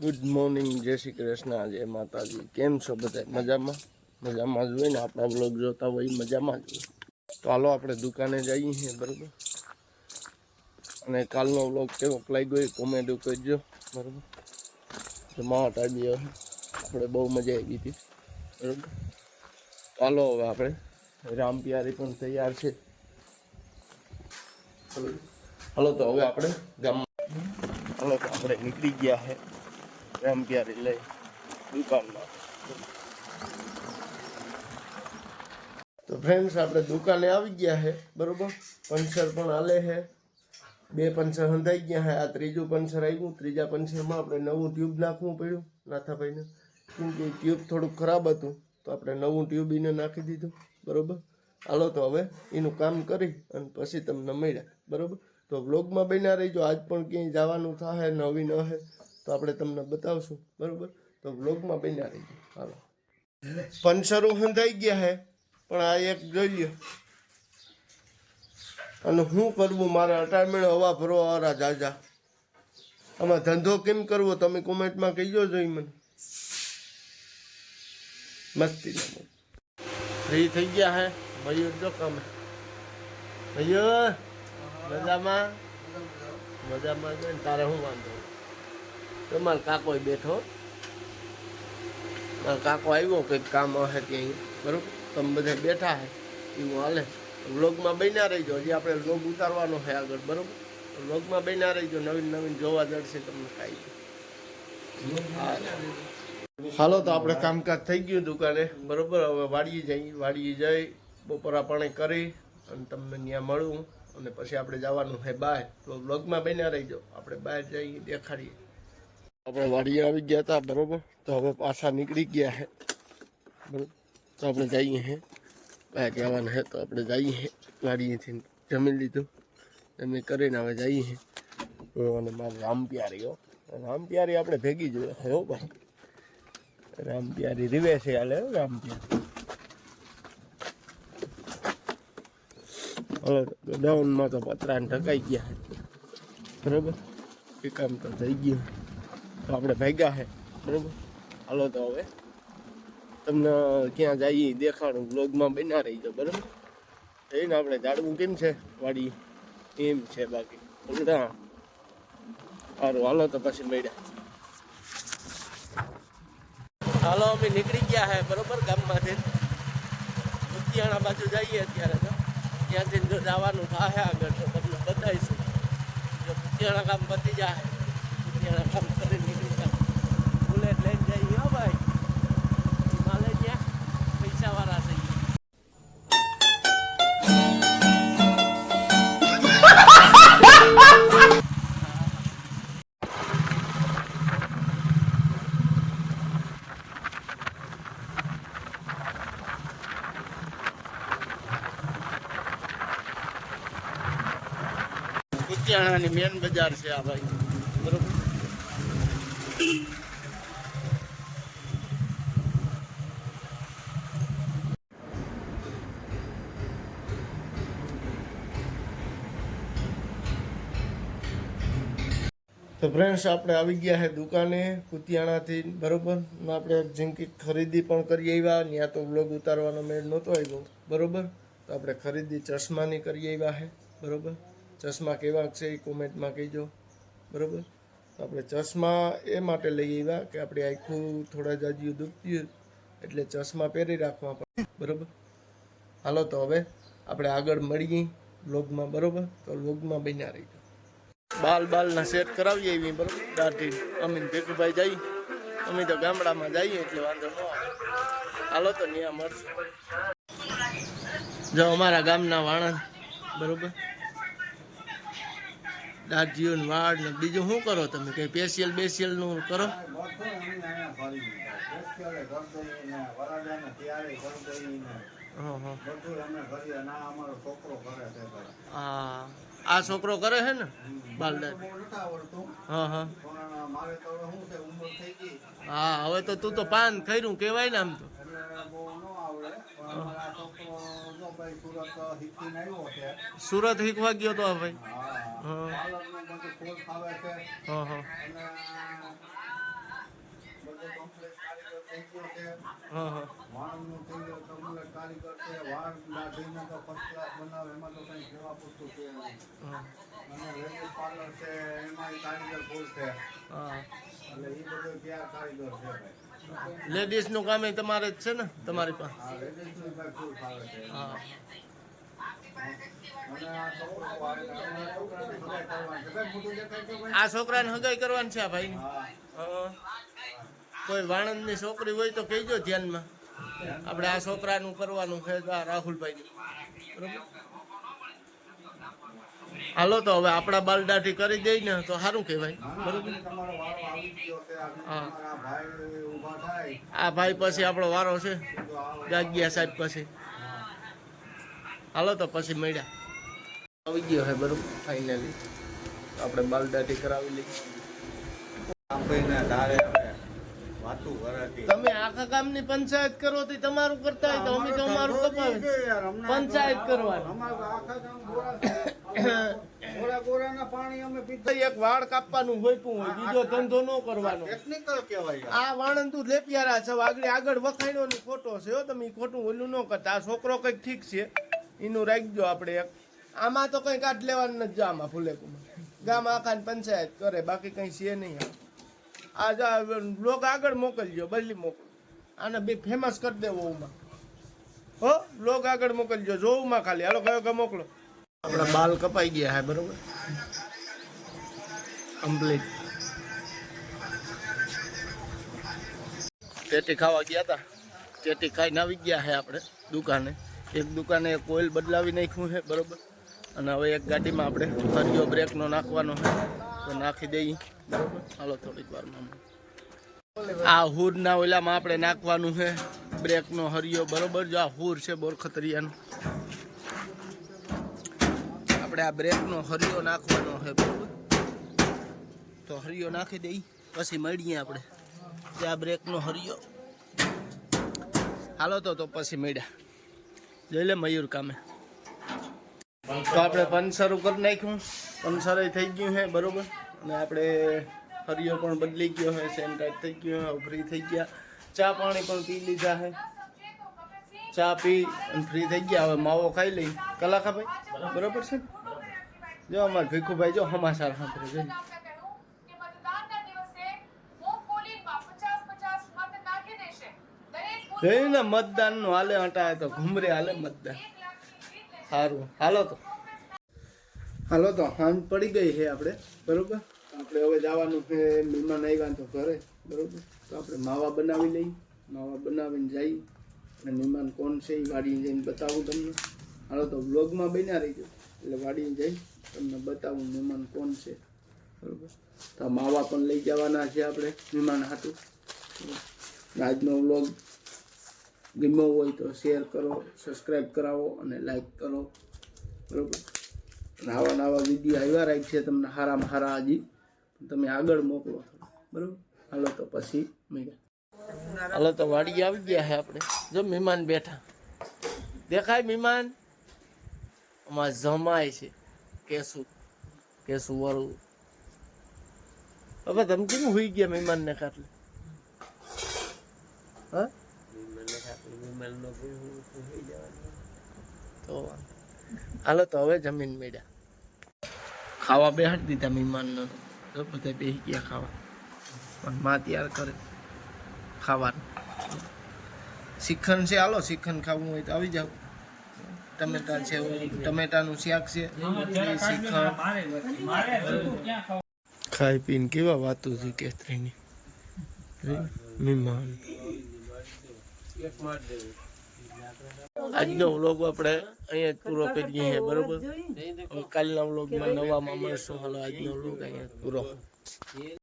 Good morning જય શ્રી કૃષ્ણ, જય માતાજી. કેમ છો બધા? મજામાં? મજામાં જ હોય ને? આપણા બ્લોગ જોતા હોય મજામાં જ હોય. તો હાલો આપણે દુકાને જઈએ બરાબર? અને કાલનો બ્લોગ કેવો લાગ્યો એ કોમેન્ટ કરજો, બરાબર? જમાવટ આવી આપણે બહુ મજા આવી હતી, બરાબર? ચાલો હવે આપણે રામ પિયારી પણ તૈયાર છે. હાલો તો હવે આપણે ગામમાં હાલો તો આપણે નીકળી ગયા છે રામ પિયારી લઈ દુકાનમાં તો ફ્રેન્ડ્સ આપણે દુકાને આવી ગયા છે બરોબર? પંચર પણ હાલે છે બે પંચર હંધાઈ ગયા છે આ ત્રીજું પંચર આવ્યું ત્રીજા પંચરમાં આપણે નવું ટ્યુબ નાખવું પડ્યું, નાથાભાઈને. કેમ કે ટ્યુબ થોડુંક ખરાબ હતું, તો આપણે નવું ટ્યુબ એને નાખી દીધું, બરોબર? હાલો તો હવે એનું કામ કરી અને પછી તમને મળ્યા, બરોબર? તો વ્લોગમાં બન્યા રહીજો, આજ પણ ક્યાંય જવાનું થાય નવી ન હે. તો આપણે તમને બતાવશું, બરોબર? તો બ્લોગમાં બન્યા રહીએ હાલો. પંચરો હંધાઈ ગયા હે, પણ આ એક જોઈ લ્યો અને શું કરવું? મારે અટામણ હવા ભરવા વાળા જાજા. આમાં ધંધો કેમ કરવો? તમે કોમેન્ટમાં કહીજો જોઈ મને. મસ્તી ફ્રી થઈ ગયા હે? ભાઈઓ, જો કામે. ભાઈઓ, મજામાં? મજામાં તારે શું વાંધો? તમારો કાકો બેઠો. કાકો આવ્યો, કંઈક કામ હશે ત્યાં બરોબર? તમે બધા બેઠા હે. એવું હાલે. વ્લોગમાં બન્યા રહીજો. હજી આપણે વ્લોગ ઉતારવાનો છે આગળ, બરોબર? વ્લોગમાં બન્યા રહીજો. નવીન નવીન જોવા જડશે તમને કાંઈ હાલો, તો આપણે કામકાજ થઈ ગયું દુકાને. બરોબર? હવે વાડીએ જઈએ વાડીએ જઈ, બપોરા પાણી કરી અને તમને ત્યાં મળું. અને પછી આપણે જવાનું છે બહાર. તો વ્લોગમાં બન્યા રહીજો. આપણે બહાર જઈએ દેખાડીએ. આપણે વાડીએ આવી ગયા હતા બરોબર? તો હવે પાછા નીકળી ગયા હે. બરોબર? તો આપણે જઈએ હે. કાંઈ કહેવાના હે, તો આપણે જઈએ હે. વાડીએથી જમી લીધું. જમી કરીને હવે જઈએ હે. અને મારે રામ પ્યારી હો. રામ પ્યારી આપણે ભેગી જોઈએ હો ભાઈ? રામ પ્યારી રીવે છે હાલે, હો રામ પ્યારી હવે ડાઉનમાં તો પતરાને ઢકાઈ ગયા બરાબર? એ કામ તો થઈ ગયું. તો આપણે ભેગા છે બરાબર? હાલો તો હવે, તમને ક્યાં જઈએ દેખાડું બ્લોગમાં બના રહી જાઓ બરાબર એને આપણે જાડવું કેમ છે વાડી? એમ છે બાકી? ના સારું, હાલો તો પછી મળ્યા. હાલો, અમે નીકળી ગયા હે, બરોબર, ગામમાંથી. લુધિયાણા બાજુ જઈએ અત્યારે તો. ત્યાંથી જવાનું થાય આગળ, તો તમને બતાવીશું. જો લુધિયાણા કામ પતી જાય લુધિયાણા કામ કરી નીકળી જાય બુલેટ લઈને જઈએ હો ભાઈ હિમાલય ત્યાં પૈસાવાળા થઈએ લુધિયાણાની મેન બજાર છે આ ભાઈ. બરોબર? તો ફ્રેન્ડ્સ, આપણે આવી ગયા છે દુકાને, કુતિયાણાથી, બરોબર? આપણે જિંકી ખરીદી પણ કરી આવ્યા. ત્યાં તો વ્લોગ ઉતારવાનો મેળ નહોતો આવ્યો, બરાબર? તો આપણે ખરીદી ચશ્માની કરી આવ્યા છે બરોબર? ચશ્મા કેવા છે એ કોમેન્ટમાં કહેજો, બરોબર? તો આપણે ચશ્મા એ માટે લઈ આવ્યા કે આપણે આખું થોડા જાજુ દુખતી એટલે ચશ્મા પહેરી રાખવા પડે, બરાબર? હાલો તો હવે આપણે આગળ મળીએ વ્લોગમાં બરોબર? તો વ્લોગમાં બન્યા રહીજો. બાલ બાલના સેટ કરાવીએ એવી બરોબર? દાઢી. અમીન ભેગુભાઈ જઈએ. અમે તો ગામડામાં જઈએ એટલે વાંધો ન આવે. હાલો તો ન્યા મળશે. જો અમારા ગામના વાણંદ બરોબર? દાઢીઓ ને વાળ ને બીજું શું કરો તમે? કઈ પેશિયલ બેશિયલનું કરો? હા. આ છોકરો કરે છે ને? બાલ દાઢી હા હા હા. હવે તો તું તો પાન કર્યું કહેવાય ને આમ તો. સુરત શીખવા ગયો તો ભાઈ. હા. હા. હા complete કારીગર થઈ ગયો વાળનું થઈ ગયો કારીગર છે. દાઢીનું તો class બનાવે, એમાં તો કંઈ કહેવા પૂરતું છે અને parlor છે, એમાંય કારીગર છે. એટલે બધું છે ભાઈ. લેડીઝનું કામ એ તમારે જ છે ને તમારી પાસે ભાઈ ફાવે છે. હા આ તો આ છોકરાને હગાઈ કરવાની છે. આ ભાઈ હા. કોઈ વાણંદની છોકરી હોય તો કહેજો ધ્યાનમાં. આપણે આ છોકરાનું કરવાનું છે આ રાહુલભાઈ બરોબર? હાલો તો હવે આપણા બાલદાઠી કરી દઈ ને તો સારું કહેવાય. બરોબર? હા. આ ભાઈ પછી આપણો વારો છે. ગાગિયા સાહેબ પછી. હાલો તો પછી મળ્યા. આવી ગયો હે બરોબર? ફાઇનલી આપણે બાલદાઠી કરાવી લઈએ. આપણે ધારે. તમે આખા ગામની પંચાયત કરો તો તમારું કરતા હોય તો અમે તો અમારું કપાવે. પંચાયત કરવાની. એક વાળ કાપવાનું હોય હોય બીજો ધંધો ન કરવાનો. ટેકનિકલ કહેવાય આ વાણંદ તું લેપિયારા છે આગળ આગળ વખાણ્યો ની ખોટો છે હો તમે ખોટું ઓલું ન કરતા. આ છોકરો કંઈક ઠીક છે એનું રાખજો આપણે એક. આમાં તો કઈ કાઢ લેવાનું નથી જો આમાં ફૂલેકુમાં. ગામ આખા પંચાયત કરે બાકી કઈ છે નહીં. આ જા લોક આગળ મોકલજો, બદલી મોકલો. આને બે ફેમસ કરી દેવો ઉમાં. હો, લોક આગળ મોકલજો જોઉમાં ખાલી. હાલો, કયો કે મોકલો? આપણા બાલ કપાઈ ગયા હે, બરોબર? કમ્પ્લીટ પેટી ખાવા ગયા હતા પેટી ખાઈને આવી ગયા છે આપણે દુકાને. એક દુકાને એક ઓઇલ બદલાવી નાખ્યું છે બરોબર? અને હવે એક ગાડીમાં આપણે હરિયો બ્રેકનો નાખવાનો છે તો નાખી દઈએ. હાલો, થોડીક વારમાં આ હુરના ઓલામાં આપણે નાખવાનું છે. બ્રેકનો હરિયો, બરોબર? જો આ હુર છે બોરખતરિયાનો. આપણે આ બ્રેકનો હરિયો નાખવાનો છે, બરોબર? તો હરિયો નાખી દઈ પછી મળીએ આપણે. આ બ્રેકનો હરિયો. હાલો તો તો પછી મળ્યા. જોઈ લે મયુર કામે. તો આપણે પંચર કરી નાખ્યું. પંચર થઈ ગયું છે, બરોબર? અને આપણે હરિયો પણ બદલી ગયો હોય સેન્ટાઈટ થઈ ગયો હવે ફ્રી થઈ ગયા. ચા પાણી પણ પી લીધા હે. ચા પી અને ફ્રી થઈ ગયા. હવે માવો ખાઈ લઈ. કલાકા ભાઈ? બરાબર છે જો અમારે ભીખુભાઈ જો હમાસાર સાંભળે છે. કે મતદાનના દિવસે મોક પોલિંગમાં 50 50 મત નાખી દેશે દરેક જોયું ને મતદાનનું હાલે હટાય તો, ઘુમરે હાલે મતદાન. સારું. હાલો તો. હાલો તો સાંજ પડી ગઈ છે આપણે, બરોબર? આપણે હવે જવાનું છે મહેમાન આવ્યા તો ઘરે, બરોબર? તો આપણે માવા બનાવી લઈએ. માવા બનાવીને જઈ અને મહેમાન કોણ છે એ વાડીને જઈને બતાવું તમને. હાલો તો વ્લોગમાં બન્યા રહીજો. એટલે વાડીને જઈ તમને બતાવું મહેમાન કોણ છે. બરોબર? તો માવા પણ લઈ જવાના છે આપણે મહેમાન હાટું. આજનો વ્લોગ ગમ્યો હોય તો શેર કરો સબસ્ક્રાઈબ કરાવો અને લાઈક કરો. બરોબર? આવા નવા વીડિયો આવ્યા રાખ છે તમને હારામાં હારા હજી. તમે આગળ મોકલો બરોબર? હાલો તો પછી મળ્યા હાલો તો વાડી આવી ગયા છે આપણે. જો મહેમાન બેઠા. દેખાય મહેમાન? અમાર જમાય છે. કેસુ. કેસુ વાળું હવે તમે કેમ હોઈ ગયા મહેમાનને કાટલે હા? તો હાલો તો હવે જમીન મેળ્યા. ખાવા બેહાડી દીધા મહેમાનનો. તો બધા બેસી ગયા ખાવા. પણ માં તૈયાર કરે ખાવાનું. શ્રીખંડ છે, હાલો શ્રીખંડ ખાવું હોય તો આવી જાવ ટમેટા છે, ટમેટાનું શાક છે શ્રીખંડ ખાઈ પીને કેવા વાતો છે કેતરીની. મહેમાન. આજનો વ્લોગ આપણે અહીંયા પૂરો કરીએ છીએ બરોબર? કાલના વ્લોગમાં નવામાં મળશું હાલો આજનો વ્લોગ અહીંયા પૂરો.